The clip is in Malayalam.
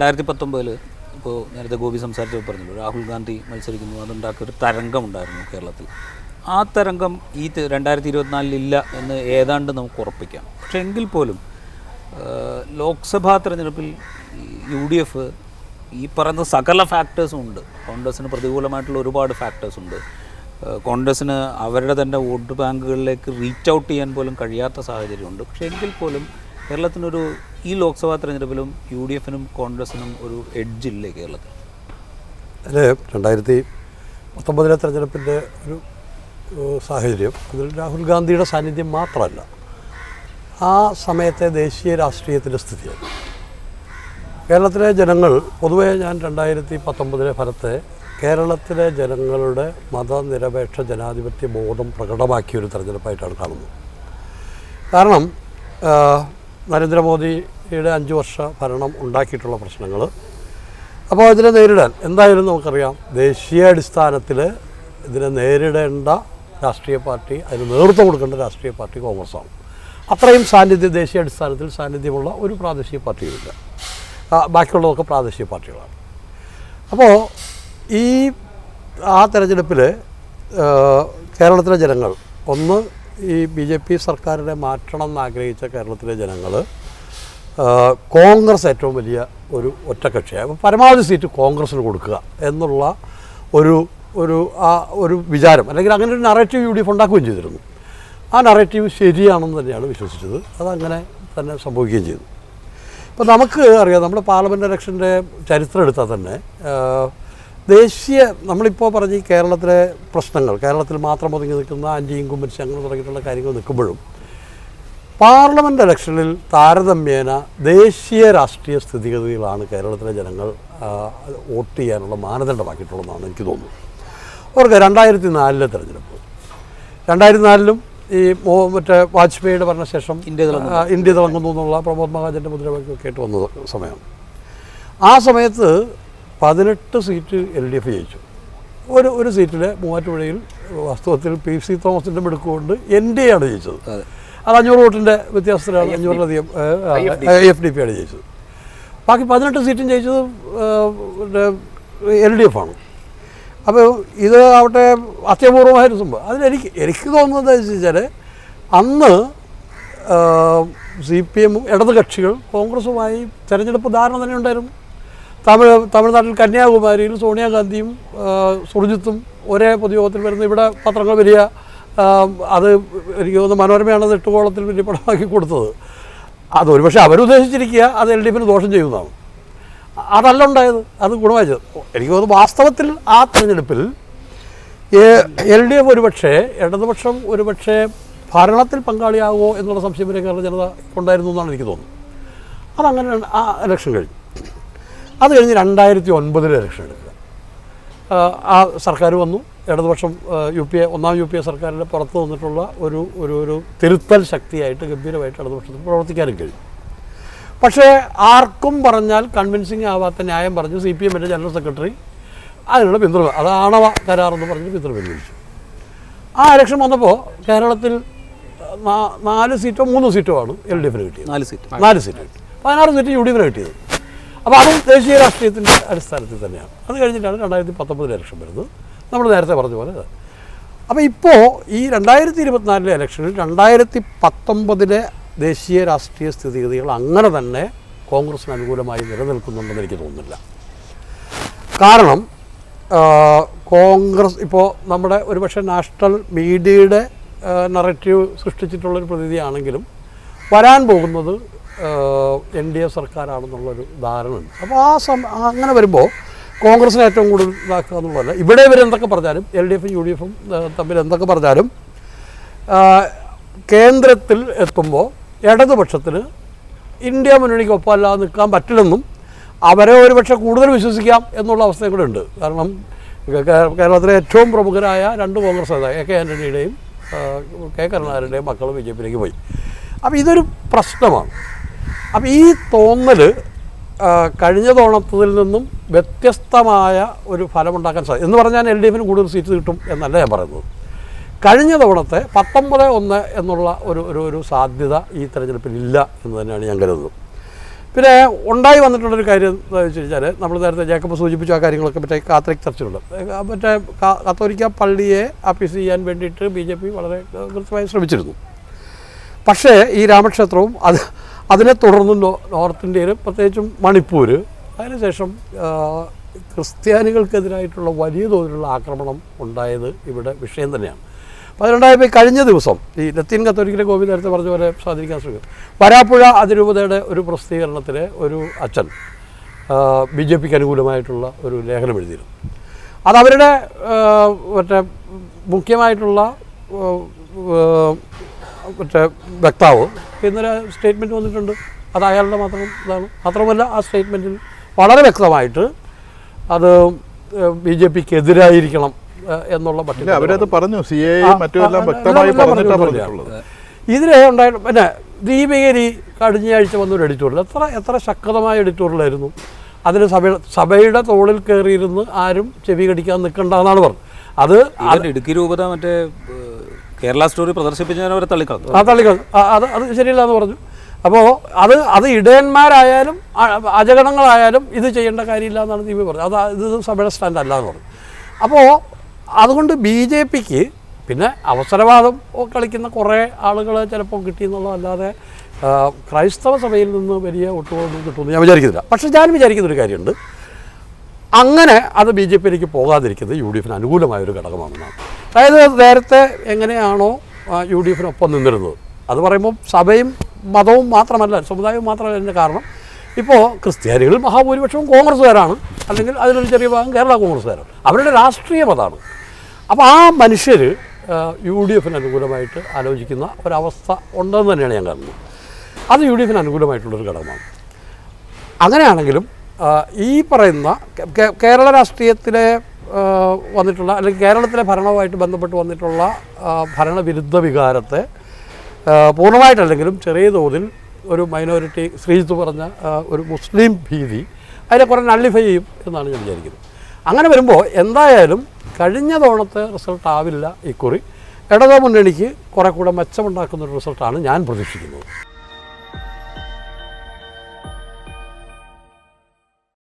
രണ്ടായിരത്തി പത്തൊമ്പതിൽ ഇപ്പോൾ നേരത്തെ ഗോപി സംസാരിച്ചപ്പോൾ പറഞ്ഞല്ലോ രാഹുൽ ഗാന്ധി മത്സരിക്കുന്നു അതുണ്ടാക്കിയ ഒരു തരംഗം ഉണ്ടായിരുന്നു കേരളത്തിൽ. ആ തരംഗം ഈ രണ്ടായിരത്തി ഇരുപത്തിനാലിൽ ഇല്ല എന്ന് ഏതാണ്ട് നമുക്ക് ഉറപ്പിക്കാം. പക്ഷേ എങ്കിൽ പോലും ലോക്സഭാ തെരഞ്ഞെടുപ്പിൽ യു ഡി എഫ് ഈ പറയുന്ന സകല ഫാക്ടേഴ്സും ഉണ്ട്. കോൺഗ്രസ്സിന് പ്രതികൂലമായിട്ടുള്ള ഒരുപാട് ഫാക്ടേഴ്സ് ഉണ്ട്. കോൺഗ്രസ്സിന് അവരുടെ തന്നെ വോട്ട് ബാങ്കുകളിലേക്ക് റീച്ച് ഔട്ട് ചെയ്യാൻ പോലും കഴിയാത്ത സാഹചര്യമുണ്ട് പക്ഷേ എങ്കിൽ പോലും കേരളത്തിനൊരു ഈ ലോക്സഭാ തെരഞ്ഞെടുപ്പിലും യു ഡി എഫിനും കോൺഗ്രസിനും ഒരു എഡ്ജ് ഇല്ലേ കേരളത്തിൽ? അതിൽ രണ്ടായിരത്തി പത്തൊമ്പതിലെ തെരഞ്ഞെടുപ്പിന്റെ ഒരു സാഹചര്യം അതിൽ രാഹുൽ ഗാന്ധിയുടെ സാന്നിധ്യം മാത്രമല്ല. ആ സമയത്തെ ദേശീയ രാഷ്ട്രീയത്തിന്റെ സ്ഥിതിയാണ് കേരളത്തിലെ ജനങ്ങൾ പൊതുവേ ഞാൻ രണ്ടായിരത്തി പത്തൊമ്പതിലെ ഫലത്തെ കേരളത്തിലെ ജനങ്ങളുടെ മതനിരപേക്ഷ ജനാധിപത്യ ബോധം പ്രകടമാക്കിയ ഒരു തെരഞ്ഞെടുപ്പായിട്ടാണ് കാണുന്നത്. കാരണം നരേന്ദ്രമോദിയുടെ അഞ്ച് വർഷ ഭരണം ഉണ്ടാക്കിയിട്ടുള്ള പ്രശ്നങ്ങൾ. അപ്പോൾ ഇതിനെ നേരിടാൻ എന്തായാലും നമുക്കറിയാം ദേശീയ അടിസ്ഥാനത്തിൽ ഇതിനെ നേരിടേണ്ട രാഷ്ട്രീയ പാർട്ടി അതിന് നേതൃത്വം കൊടുക്കേണ്ട രാഷ്ട്രീയ പാർട്ടി കോൺഗ്രസ്സാണ്. അത്രയും സാന്നിധ്യം ദേശീയ അടിസ്ഥാനത്തിൽ സാന്നിധ്യമുള്ള ഒരു പ്രാദേശിക പാർട്ടിയുമില്ല. ബാക്കിയുള്ളതൊക്കെ പ്രാദേശിക പാർട്ടികളാണ്. അപ്പോൾ ഈ ആ തെരഞ്ഞെടുപ്പിൽ കേരളത്തിലെ ജനങ്ങൾ ഒന്ന് ഈ ബി ജെ പി സർക്കാരിനെ മാറ്റണം എന്നാഗ്രഹിച്ച കേരളത്തിലെ ജനങ്ങൾ കോൺഗ്രസ് ഏറ്റവും വലിയ ഒരു ഒറ്റക്കക്ഷിയാണ് പരമാവധി സീറ്റ് കോൺഗ്രസ്സിന് കൊടുക്കുക എന്നുള്ള ഒരു ഒരു ആ ഒരു വിചാരം. അല്ലെങ്കിൽ അങ്ങനെ ഒരു നറേറ്റീവ് യു ഡി എഫ് ഉണ്ടാക്കുകയും ചെയ്തിരുന്നു. ആ നറേറ്റീവ് ശരിയാണെന്ന് തന്നെയാണ് വിശ്വസിച്ചത്. അതങ്ങനെ തന്നെ സംഭവിക്കുകയും ചെയ്തു. ഇപ്പോൾ നമുക്ക് അറിയാം നമ്മുടെ പാർലമെന്റ് ഇലക്ഷന്റെ ചരിത്രം എടുത്താൽ തന്നെ ദേശീയ നമ്മളിപ്പോൾ പറഞ്ഞ ഈ കേരളത്തിലെ പ്രശ്നങ്ങൾ കേരളത്തിൽ മാത്രം ഒതുങ്ങി നിൽക്കുന്ന അഞ്ചിയും ഇൻകുമ്പൻസി അങ്ങനെ തുടങ്ങിയിട്ടുള്ള കാര്യങ്ങൾ നിൽക്കുമ്പോഴും പാർലമെന്റ് ഇലക്ഷനിൽ താരതമ്യേന ദേശീയ രാഷ്ട്രീയ സ്ഥിതിഗതികളാണ് കേരളത്തിലെ ജനങ്ങൾ വോട്ട് ചെയ്യാനുള്ള മാനദണ്ഡമാക്കിയിട്ടുള്ളതെന്നാണ് എനിക്ക് തോന്നുന്നത്. ഓർക്ക് രണ്ടായിരത്തി നാലിലെ തിരഞ്ഞെടുപ്പ്. രണ്ടായിരത്തി നാലിലും ഈ മോ മറ്റേ വാജ്പേയിയുടെ ഭരണശേഷം ഇന്ത്യ. ഇന്ത്യ തിളങ്ങുന്നു എന്നുള്ള പ്രമോദ് മഹാജന്റെ മുദ്രാവാക്യമൊക്കെ ആയിട്ട് വന്നത് സമയമാണ് ആ സമയത്ത് പതിനെട്ട് സീറ്റ് എൽ ഡി എഫ് ജയിച്ചു. ഒരു ഒരു സീറ്റിൽ മൂവാറ്റുപുഴയിൽ വാസ്തവത്തിൽ പി സി തോമസിന്റെ മിടുക്കുകൊണ്ട് എൻ ഡി ആണ് ജയിച്ചത്. അത്. അഞ്ഞൂറ് വോട്ടിന്റെ വ്യത്യാസത്തിലാണ് അഞ്ഞൂറിലധികം ഐ എഫ് ഡി. പി ആണ് ജയിച്ചത്. ബാക്കി പതിനെട്ട് സീറ്റും ജയിച്ചത് എൽ ഡി എഫ് ആണ്. അപ്പോൾ ഇത് ആവട്ടെ അത്യപൂർവമായൊരു സംഭവം. അതിലെനിക്ക് എനിക്ക് തോന്നുന്നത് എന്താ വെച്ചാൽ അന്ന് സി പി എമ്മും ഇടത് കക്ഷികൾ കോൺഗ്രസുമായി തെരഞ്ഞെടുപ്പ് ധാരണ തന്നെ ഉണ്ടായിരുന്നു. തമിഴ് തമിഴ്നാട്ടിൽ കന്യാകുമാരിയിൽ സോണിയാഗാന്ധിയും സുർജിത്തും ഒരേ പൊതുയോഗത്തിൽ വരുന്ന. ഇവിടെ പത്രങ്ങൾ വലിയ അത് എനിക്ക് തോന്നുന്നു മനോരമയാണ് അത് എട്ടുകോളത്തിൽ വലിയ പടമാക്കി കൊടുത്തത്. അതൊരു പക്ഷേ അവരുദ്ദേശിച്ചിരിക്കുക അത് എൽ ഡി എഫിന് ദോഷം ചെയ്യുന്നതാണ്. അതല്ല ഉണ്ടായത്. അത് ഗുണമായത്. എനിക്ക് തോന്നുന്നു വാസ്തവത്തിൽ ആ തെരഞ്ഞെടുപ്പിൽ എൽ ഡി എഫ് ഒരുപക്ഷെ ഇടതുപക്ഷം ഒരുപക്ഷെ ഭരണത്തിൽ പങ്കാളിയാകുമോ എന്നുള്ള സംശയം വരെ കേരള ജനത ഉണ്ടായിരുന്നു എന്നാണ് എനിക്ക് തോന്നുന്നത്. അതങ്ങനെ ആ ഇലക്ഷൻ കഴിഞ്ഞു. അത് കഴിഞ്ഞ് രണ്ടായിരത്തി ഒൻപതിൽ ഇലക്ഷൻ എടുക്കുക. ആ, സർക്കാർ വന്നു. ഇടതുപക്ഷം യു പി എ ഒന്നാം യു പി എ സർക്കാരിന്റെ പുറത്ത് വന്നിട്ടുള്ള ഒരു ഒരു ഒരു തിരുത്തൽ ശക്തിയായിട്ട് ഗംഭീരമായിട്ട് ഇടതുപക്ഷത്തിൽ പ്രവർത്തിക്കാനും കഴിയും. പക്ഷേ ആർക്കും പറഞ്ഞാൽ കൺവിൻസിങ് ആവാത്ത ന്യായം പറഞ്ഞു സി പി എമ്മിന്റെ ജനറൽ സെക്രട്ടറി അതിനുള്ള പിന്തുണ. അത് ആണവ കരാറെന്ന് പറഞ്ഞ് പിന്തുണ പിൻവലിച്ചു ആ ഇലക്ഷൻ വന്നപ്പോൾ കേരളത്തിൽ നാല് സീറ്റോ മൂന്ന് സീറ്റോ ആണ് എൽ ഡി എഫിന് കിട്ടിയത്. നാല് സീറ്റ്. നാല് സീറ്റ് കിട്ടി. പതിനാറ് സീറ്റ് യു ഡി എഫിന് കിട്ടിയത്. അപ്പോൾ അതും ദേശീയ രാഷ്ട്രീയത്തിന്റെ അടിസ്ഥാനത്തിൽ തന്നെയാണ്. അത് കഴിഞ്ഞിട്ടാണ് രണ്ടായിരത്തി പത്തൊമ്പതിലെ ഇലക്ഷൻ വരുന്നത്. നമ്മൾ നേരത്തെ പറഞ്ഞ പോലെ അപ്പോൾ ഇപ്പോൾ ഈ രണ്ടായിരത്തി ഇരുപത്തിനാലിലെ ഇലക്ഷനിൽ രണ്ടായിരത്തി പത്തൊമ്പതിലെ ദേശീയ രാഷ്ട്രീയ സ്ഥിതിഗതികൾ അങ്ങനെ തന്നെ കോൺഗ്രസിന് അനുകൂലമായി നിലനിൽക്കുന്നുണ്ടെന്ന് എനിക്ക് തോന്നുന്നില്ല. കാരണം കോൺഗ്രസ് ഇപ്പോൾ നമ്മുടെ ഒരുപക്ഷെ നാഷണൽ മീഡിയയുടെ നറേറ്റീവ് സൃഷ്ടിച്ചിട്ടുള്ളൊരു പ്രതിനിധിയാണെങ്കിലും വരാൻ പോകുന്നത് എൻ ഡി എ സർക്കാരാണെന്നുള്ളൊരു ധാരണയുണ്ട്. അപ്പോൾ ആ സം അങ്ങനെ വരുമ്പോൾ കോൺഗ്രസിനെ ഏറ്റവും കൂടുതൽ ഇതാക്കുക എന്നുള്ളതല്ല. ഇവിടെ ഇവർ എന്തൊക്കെ പറഞ്ഞാലും എൽ ഡി എഫും യു ഡി എഫും തമ്മിൽ എന്തൊക്കെ പറഞ്ഞാലും കേന്ദ്രത്തിൽ എത്തുമ്പോൾ ഇടതുപക്ഷത്തിന് ഇന്ത്യ മുന്നണിക്ക് ഒപ്പമല്ലാതെ നിൽക്കാൻ പറ്റില്ലെന്നും അവരെ ഒരുപക്ഷെ കൂടുതൽ വിശ്വസിക്കാം എന്നുള്ള അവസ്ഥയും കൂടെ ഉണ്ട്. കാരണം കേരളത്തിലെ ഏറ്റവും പ്രമുഖരായ രണ്ട് കോൺഗ്രസ് നേതാവ് എ കെ ആന്റണിയുടെയും കെ കരുണാകരന്റെയും മക്കൾ ബി ജെ പിയിലേക്ക് പോയി. അപ്പോൾ ഇതൊരു പ്രശ്നമാണ്. അപ്പോൾ ഈ തോന്നൽ കഴിഞ്ഞ തോണത്തിൽ നിന്നും വ്യത്യസ്തമായ ഒരു ഫലമുണ്ടാക്കാൻ സാധിക്കും. എന്ന് പറഞ്ഞാൽ എൽ ഡി എഫിന് കൂടുതൽ സീറ്റ് കിട്ടും എന്നല്ല ഞാൻ പറയുന്നത്. കഴിഞ്ഞ തവണത്തെ പത്തൊമ്പത് ഒന്ന് എന്നുള്ള ഒരു ഒരു ഒരു സാധ്യത ഈ തെരഞ്ഞെടുപ്പിൽ ഇല്ല എന്ന് തന്നെയാണ് ഞാൻ കരുതുന്നത്. പിന്നെ ഉണ്ടായി വന്നിട്ടുള്ളൊരു കാര്യം എന്താ വെച്ച് കഴിഞ്ഞാൽ നമ്മൾ നേരത്തെ ജേക്കബ് സൂചിപ്പിച്ചു ആ കാര്യങ്ങളൊക്കെ മറ്റേ കാത്തലിക് ചർച്ചയുണ്ട് മറ്റേ കത്തോലിക്ക പള്ളിയെ അപ്പീസ് ചെയ്യാൻ വേണ്ടിയിട്ട് ബി ജെ പി വളരെ കൃത്യമായി ശ്രമിച്ചിരുന്നു. പക്ഷേ ഈ രാമക്ഷേത്രവും അത് അതിനെ തുടർന്ന് നോർത്ത് ഇന്ത്യയിൽ പ്രത്യേകിച്ചും മണിപ്പൂർ അതിനുശേഷം ക്രിസ്ത്യാനികൾക്കെതിരായിട്ടുള്ള വലിയ തോതിലുള്ള ആക്രമണം ഉണ്ടായത് ഇവിടെ വിഷയം തന്നെയാണ്. പതിനെണ്ടായപ്പോൾ കഴിഞ്ഞ ദിവസം ഈ ലത്തീൻ കത്തോലിക്കിലെ ഗോപി നേരത്തെ പറഞ്ഞ പോലെ സ്വാധീനിക്കാൻ ശ്രമിക്കും. വരാപ്പുഴ അതിരൂപതയുടെ ഒരു പ്രസിദ്ധീകരണത്തിൽ ഒരു അച്ഛൻ ബി ജെ പിക്ക് അനുകൂലമായിട്ടുള്ള ഒരു ലേഖനം എഴുതിയിരുന്നു. അതവരുടെ മറ്റേ മുഖ്യമായിട്ടുള്ള മറ്റേ വക്താവ് ഇന്നലെ സ്റ്റേറ്റ്മെന്റ് വന്നിട്ടുണ്ട്. അത് അയാളുടെ മാത്രം ഇതാണ്. മാത്രമല്ല ആ സ്റ്റേറ്റ്മെന്റിൽ വളരെ വ്യക്തമായിട്ട് അത് ബി ജെ പിക്ക് എതിരായിരിക്കണം എന്നുള്ള പറ്റില്ല അവരത് പറഞ്ഞു. സി എ വ്യക്തമായി പറഞ്ഞിട്ടുള്ളത്. ഇതിലെ ഉണ്ടായിട്ട് പിന്നെ ദീപികരി കഴിഞ്ഞ ആഴ്ച വന്നൊരു എഡിറ്റോറിയൽ എത്ര എത്ര ശക്തമായ എഡിറ്റോറിയലായിരുന്നു. അതിന് സഭ സഭയുടെ തോളിൽ കയറിയിരുന്ന് ആരും ചെവി കടിക്കാൻ നിൽക്കണ്ട എന്നാണ് പറഞ്ഞത്. അത് ഇടുക്കി രൂപത മറ്റേ കേരള സ്റ്റോറി പ്രദർശിപ്പിച്ചതിനെ തള്ളിക്കളഞ്ഞു. ആ തള്ളിക്കളഞ്ഞു. അത് അത് ശരിയല്ല എന്ന് പറഞ്ഞു. അപ്പോൾ അത് അത് ഇടയന്മാരായാലും അജഗണങ്ങളായാലും ഇത് ചെയ്യേണ്ട കാര്യമില്ല എന്നാണ് ദീപി പറഞ്ഞത്. അത് ഇത് സഭയുടെ സ്റ്റാൻഡ് അല്ല എന്ന് പറഞ്ഞു. അപ്പോൾ അതുകൊണ്ട് ബി ജെ പിക്ക് പിന്നെ അവസരവാദം കളിക്കുന്ന കുറേ ആളുകൾ ചിലപ്പോൾ കിട്ടിയെന്നുള്ളതല്ലാതെ ക്രൈസ്തവ സഭയിൽ നിന്ന് വലിയ ഒട്ടുമൊന്നും കിട്ടുമെന്ന് ഞാൻ വിചാരിക്കുന്നില്ല. പക്ഷേ ഞാൻ വിചാരിക്കുന്ന ഒരു കാര്യമുണ്ട്. അങ്ങനെ അത് ബി ജെ പിയിലേക്ക് പോകാതിരിക്കുന്നത് യു ഡി എഫിന് അനുകൂലമായൊരു ഘടകമാണെന്നാണ്. അതായത് നേരത്തെ എങ്ങനെയാണോ യു ഡി എഫിനൊപ്പം നിന്നിരുന്നത്. അത് പറയുമ്പോൾ സഭയും മതവും മാത്രമല്ല സമുദായവും മാത്രമല്ല അതിന്റെ കാരണം. ഇപ്പോൾ ക്രിസ്ത്യാനികൾ മഹാഭൂരിപക്ഷവും കോൺഗ്രസ്സുകാരാണ്. അല്ലെങ്കിൽ അതിലൊരു ചെറിയ ഭാഗം കേരള കോൺഗ്രസ്സുകാരാണ്. അവരുടെ രാഷ്ട്രീയം മതമാണ്. അപ്പോൾ ആ മനുഷ്യർ യു ഡി എഫിന് അനുകൂലമായിട്ട് ആലോചിക്കുന്ന ഒരവസ്ഥ ഉണ്ടെന്ന് തന്നെയാണ് ഞാൻ കാണുന്നത് അത് യു ഡി എഫിന് അനുകൂലമായിട്ടുള്ളൊരു ഘടകമാണ്. അങ്ങനെയാണെങ്കിലും ഈ പറയുന്ന കേരള രാഷ്ട്രീയത്തിലെ വന്നിട്ടുള്ള അല്ലെങ്കിൽ കേരളത്തിലെ ഭരണവുമായിട്ട് ബന്ധപ്പെട്ട് വന്നിട്ടുള്ള ഭരണവിരുദ്ധ വികാരത്തെ പൂർണമായിട്ടല്ലെങ്കിലും ചെറിയ തോതിൽ ഒരു മൈനോറിറ്റി ശ്രീജിത്ത് പറഞ്ഞ ഒരു മുസ്ലിം ഭീതി അതിനെ കുറേ നള്ളിഫൈ ചെയ്യും എന്നാണ് ഞാൻ വിചാരിക്കുന്നത്. അങ്ങനെ വരുമ്പോൾ എന്തായാലും കഴിഞ്ഞ തവണത്തെ റിസൾട്ട് ആവില്ല ഇക്കുറി ഇടതു മുന്നണിക്ക് കുറേ കൂടെ മെച്ചമുണ്ടാക്കുന്ന ഒരു റിസൾട്ടാണ് ഞാൻ പ്രതീക്ഷിക്കുന്നത്.